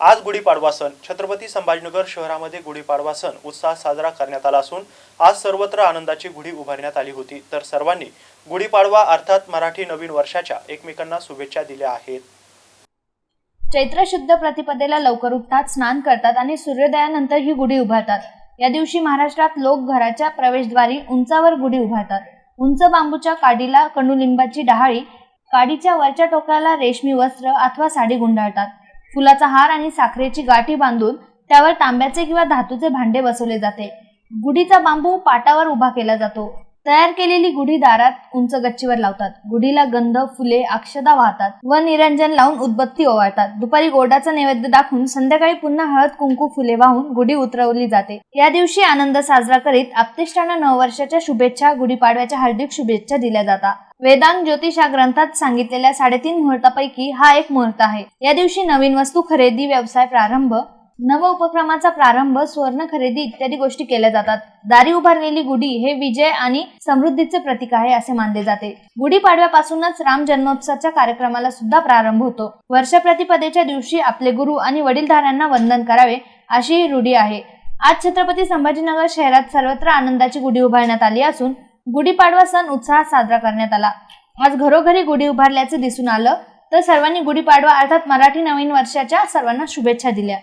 आज गुढीपाडवा सण. छत्रपती संभाजीनगर शहरामध्ये गुढीपाडवा सण उत्साहात साजरा करण्यात आला असून आज सर्वत्र आनंदाची गुढी उभारण्यात आली होती. तर सर्वांनी गुढीपाडवा अर्थात मराठी नवीन वर्षाच्या एकमेकांना शुभेच्छा दिल्या आहेत. चैत्र शुद्ध प्रतिपदेला लवकर उठतात स्नान करतात आणि सूर्योदयानंतर ही गुढी उभारतात. या दिवशी महाराष्ट्रात लोक घराच्या प्रवेशद्वारी उंचावर गुढी उभारतात. उंच बांबूच्या काडीला कडुलिंबाची डहाळी काडीच्या वरच्या टोकाला रेशमी वस्त्र अथवा साडी गुंडाळतात. फुलाचा हार आणि साखरेची गाठी बांधून त्यावर तांब्याचे किंवा धातूचे भांडे बसवले जाते. गुढीचा बांबू पाटावर उभा केला जातो. तयार केलेली गुढी दारात उंच गच्चीवर लावतात. गुढीला गंध फुले अक्षदा वाहतात व निरंजन लावून उदबत्ती ओवाळतात. दुपारी गोडाचा नैवेद्य दाखवून संध्याकाळी पुन्हा हळद कुंकू फुले वाहून गुढी उतरवली जाते. या दिवशी आनंद साजरा करीत आपतिष्टांना नववर्षाच्या शुभेच्छा गुढीपाडव्याच्या हार्दिक शुभेच्छा दिल्या जातात. वेदांग ज्योतिष या ग्रंथात सांगितलेल्या साडेतीन मुहूर्तापैकी हा एक मुहूर्त आहे. या दिवशी नवीन वस्तू खरेदी व्यवसाय प्रारंभ नव उपक्रमाचा प्रारंभ सुवर्ण खरेदी इत्यादी गोष्टी केल्या जातात. दारी उभारलेली गुढी हे विजय आणि समृद्धीचे प्रतीक आहे असे मानले जाते. गुढीपाडव्यापासूनच राम जन्मोत्सवाच्या कार्यक्रमाला सुद्धा प्रारंभ होतो. वर्ष प्रतिपदेच्या दिवशी आपले गुरु आणि वडीलधाऱ्यांना वंदन करावे अशी ही रूढी आहे. आज छत्रपती संभाजीनगर शहरात सर्वत्र आनंदाची गुढी उभारण्यात आली असून गुढीपाडवा सण उत्साहात साजरा करण्यात आला. आज घरोघरी गुढी उभारल्याचे दिसून आलं तर सर्वांनी गुढीपाडवा अर्थात मराठी नवीन वर्षाच्या सर्वांना शुभेच्छा दिल्या.